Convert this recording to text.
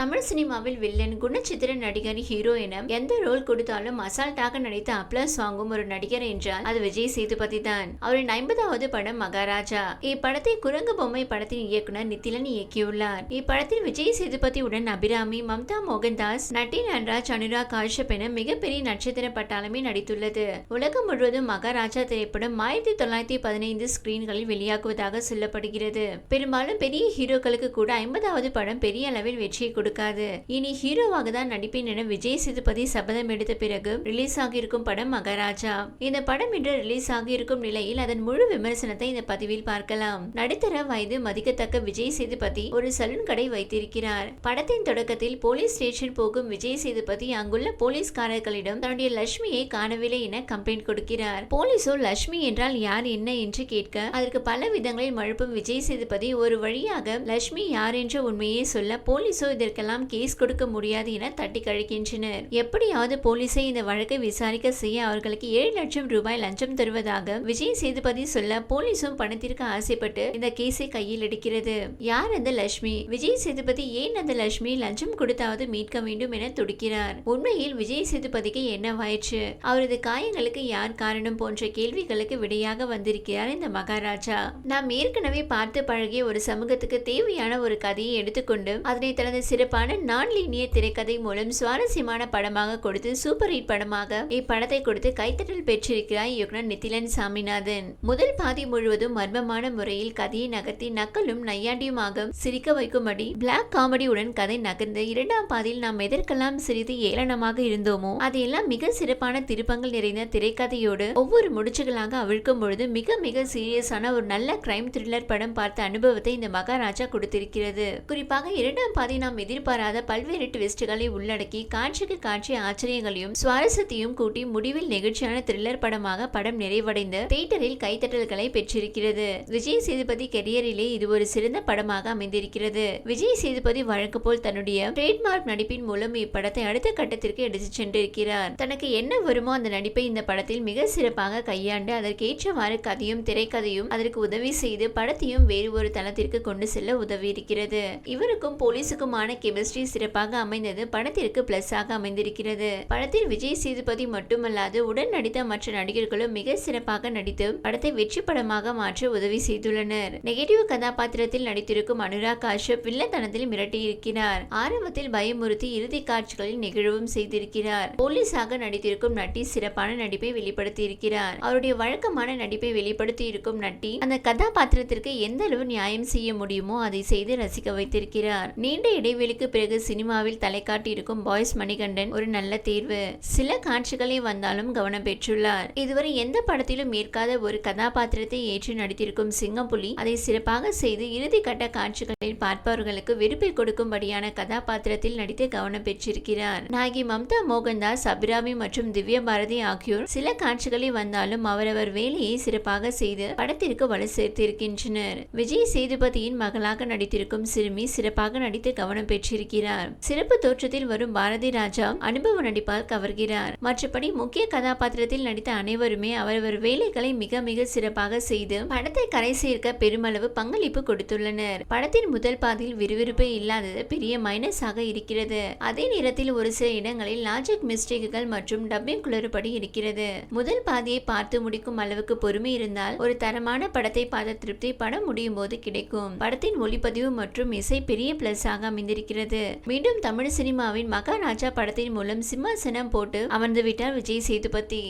தமிழ் சினிமாவில் வில்லன் குணச்சித்திர நடிகர் ஹீரோ என எந்த ரோல் கொடுத்தாலும் அசால்ட்டாக நடித்து அப்ளஸ் வாங்கும் ஒரு நடிகர் என்றால் அது விஜய் சேதுபதி தான். அவரின் ஐம்பதாவது படம் மகாராஜா. இப்படத்தை குரங்கு பொம்மை படத்தின் இயக்குனர் நித்திலன் இயக்கியுள்ளார். இப்படத்தில் விஜய் சேதுபதியுடன் அபிராமி மம்தா மோகன்தாஸ் நட்டி நன்ராஜ் அனுராக் காஷ்யப் என மிகப்பெரிய நட்சத்திர பட்டாளமே நடித்துள்ளது. உலகம் முழுவதும் மகாராஜா திரைப்படம் ஆயிரத்தி தொள்ளாயிரத்தி பதினைந்து ஸ்கிரீன்களில் வெளியாகுவதாக சொல்லப்படுகிறது. பெரும்பாலும் பெரிய ஹீரோக்களுக்கு கூட ஐம்பதாவது படம் பெரிய அளவில் வெற்றியை கொடுக்காது. இனி ஹீரோவாக தான் நடிப்பேன் என விஜய் சேதுபதி சபதம் எடுத்த பிறகு ரிலீஸ் ஆகியிருக்கும் படம் மகாராஜா. இந்த படம் இன்று ரிலீஸ் ஆகியிருக்கும் நிலையில் அதன் முழு விமர்சனத்தை இந்த பதிவில் பார்க்கலாம். நடுத்தர வயது மதிக்கத்தக்க விஜய் சேதுபதி ஒரு சலூன் கடை வைத்திருக்கிறார். படத்தின் தொடக்கத்தில் போலீஸ் ஸ்டேஷன் போகும் விஜய் சேதுபதி அங்குள்ள போலீஸ்காரர்களிடம் தன்னுடைய லட்சுமியை காணவில்லை என கம்ப்ளைண்ட் கொடுக்கிறார். போலீசோ லட்சுமி என்றால் யார் என்ன என்று கேட்க அதற்கு பல விதங்களில் மழுப்பும் விஜய் சேதுபதி ஒரு வழியாக லட்சுமி யார் என்ற உண்மையை சொல்ல போலீசோ இதற்கெல்லாம் கேஸ் கொடுக்க முடியாது என தட்டி கழிக்கின்றனர். எப்படியாவது போலீசை இந்த வழக்கை விசாரிக்க செய்ய அவர்களுக்கு ஏழு லட்சம் ரூபாய் லஞ்சம் தருவதாக விஜய் சேதுபதி சொல்ல போலீசும் பணத்திற்கு ஆசைப்பட்டு இந்த கேஸை கையில் எடுக்கிறது. யார் அந்த லட்சுமி? விஜய் சேதுபதி ஏன் அந்த லட்சுமி லஞ்சம் கொடுத்தாவது மீட்க வேண்டும் என துடிக்கிறார். உண்மையில் விஜய் சேதுபதிக்கு என்னவாயிற்று அவரது காயங்களுக்கு யார் காரணம் போன்ற கேள்விகளுக்கு விடையாக வந்திருக்கிறார் இந்த மகாராஜா. நாம் ஏற்கனவே பார்த்து பழகிய ஒரு சமூகத்துக்கு தேவையான ஒரு கதையை எடுத்துக்கொண்டு அதனை தனது சிறப்பு சிறப்பான நான் லீனியர் திரைக்கதை மூலம் சுவாரஸ்யமான படமாக கொடுத்து சூப்பர் ஹிட் படமாக இப்படத்தை கொடுத்து கைத்தட்டல் பெற்றிருக்கிறார் இயக்குனர் நித்திலன் சாமிநாதன். முதல் பாதி முழுவதும் மர்மமான முறையில் கதையை நகர்த்தி நக்கலும் நையாண்டியுமாக சிரிக்க வைக்கும்படி பிளாக் காமெடியுடன் கதை நகர்ந்து இரண்டாம் பாதியில் நாம் எதற்கெல்லாம் சிறிது ஏளனமாக இருந்தோமோ அதையெல்லாம் மிக சிறப்பான திருப்பங்கள் நிறைந்த திரைக்கதையோடு ஒவ்வொரு முடிச்சுகளாக அவிழ்க்கும் பொழுது மிக மிக சீரியஸான ஒரு நல்ல கிரைம் த்ரில்லர் படம் பார்த்த அனுபவத்தை இந்த மகாராஜா கொடுத்திருக்கிறது. குறிப்பாக இரண்டாம் பாதி நாம் எதிர் எதிர்பாராத பல்வேறு ட்விஸ்டுகளை உள்ளடக்கி காட்சிக்கு காட்சி ஆச்சரியங்களையும் சுவாரஸ்யத்தையும் கூட்டி முடிவில் நெகிழ்ச்சியான த்ரில்லர் படமாக படம் நிறைவடைந்து தியேட்டரில் கைத்தட்டல்களை பெற்றிருக்கிறது. விஜய் சேதுபதி கெரியரிலே இது ஒரு சிறந்த படமாக அமைந்திருக்கிறது. விஜய் சேதுபதி வழக்கு போல் தன்னுடைய ட்ரேட்மார்க் நடிப்பின் மூலம் இப்படத்தை அடுத்த கட்டத்திற்கு எடுத்துச் சென்றிருக்கிறார். தனக்கு என்ன வருமோ அந்த நடிப்பை இந்த படத்தில் மிக சிறப்பாக கையாண்டு அதற்கேற்றவாறு கதையும் திரைக்கதையும் அதற்கு உதவி செய்து படத்தையும் வேறு ஒரு தளத்திற்கு கொண்டு செல்ல உதவி இருக்கிறது இவருக்கும் போலீஸுக்குமான கெமிஸ்ட்ரி சிறப்பாக அமைந்தது படத்திற்கு பிளஸ் ஆக அமைந்திருக்கிறது. படத்தில் விஜய் சேதுபதி மட்டுமல்லாது உடன் நடித்த மற்ற நடிகர்களும் மிக சிறப்பாக நடித்து படத்தை வெற்றி படமாக மாற்ற உதவி செய்துள்ளனர். நெகட்டிவ் கதாபாத்திரத்தில் நடித்திருக்கும் அனுராக் காஷ்யப் வில்லத்தனத்தில் மிரட்டியிருக்கிறார். ஆரம்பத்தில் பயமுறுத்தி இறுதி காட்சிகளில் நெகிழவும் செய்திருக்கிறார். போலீஸாக நடித்திருக்கும் நட்டி சிறப்பான நடிப்பை வெளிப்படுத்தி இருக்கிறார் அவருடைய வழக்கமான நடிப்பை வெளிப்படுத்தி இருக்கும் நட்டி அந்த கதாபாத்திரத்திற்கு எந்த அளவு நியாயம் செய்ய முடியுமோ அதை செய்து ரசிக்க வைத்திருக்கிறார். நீண்ட இடைவெளிக்கு விஜய்க்கு பிறகு சினிமாவில் தலை காட்டியிருக்கும் பாய்ஸ் மணிகண்டன் ஒரு நல்ல தீர்வு. சில காட்சிகளே வந்தாலும் கவனம் பெற்றுள்ளார். இதுவரை எந்த படத்திலும் ஏற்காத ஒரு கதாபாத்திரத்தை ஏற்று நடித்திருக்கும் சிங்கப்புலி அதை சிறப்பாக செய்து இறுதி கட்ட காட்சிகளில் பார்ப்பவர்களுக்கு வெறுப்பை கொடுக்கும்படியான கதாபாத்திரத்தில் நடித்து கவனம் பெற்றிருக்கிறார். நாயகி மம்தா மோகன்தாஸ் அபிராமி மற்றும் திவ்ய பாரதி ஆகியோர் சில காட்சிகளில் வந்தாலும் அவரவர் வேலையை சிறப்பாக செய்து படத்திற்கு வலு சேர்த்திருக்கின்றனர். விஜய் சேதுபதியின் மகளாக நடித்திருக்கும் சிறுமி சிறப்பாக நடித்து கவனம் பெற்று நடிச்சிருக்கிறார் சிறப்பு தோற்றத்தில் வரும் பாரதி ராஜா அனுபவ நடிப்பால் கவர்கிறார். மற்றபடி முக்கிய கதாபாத்திரத்தில் நடித்த அனைவருமே அவரவர் வேலைகளை மிக மிக சிறப்பாக செய்து படத்தை கரை சேர்க்க பெருமளவு பங்களிப்பு கொடுத்துள்ளனர். படத்தின் முதல் பாதியில் விறுவிறுப்பு இல்லாதது பெரிய மைனஸ் ஆக இருக்கிறது. அதே நேரத்தில் ஒரு சில இடங்களில் லாஜிக் மிஸ்டேக்குகள் மற்றும் டப்பிங் குளறுபடி இருக்கிறது. முதல் பாதியை பார்த்து முடிக்கும் அளவுக்கு பொறுமை இருந்தால் ஒரு தரமான படத்தை பார்த்த திருப்தி படம் முடியும் போது கிடைக்கும். படத்தின் ஒளிப்பதிவு மற்றும் இசை பெரிய பிளஸ் ஆக அமைந்திருக்கிறது மீண்டும் தமிழ் சினிமாவின் மகாராஜா படத்தின் மூலம் சிம்மாசனம் போட்டு அமர்ந்து விட்டார் விஜய் சேதுபதி.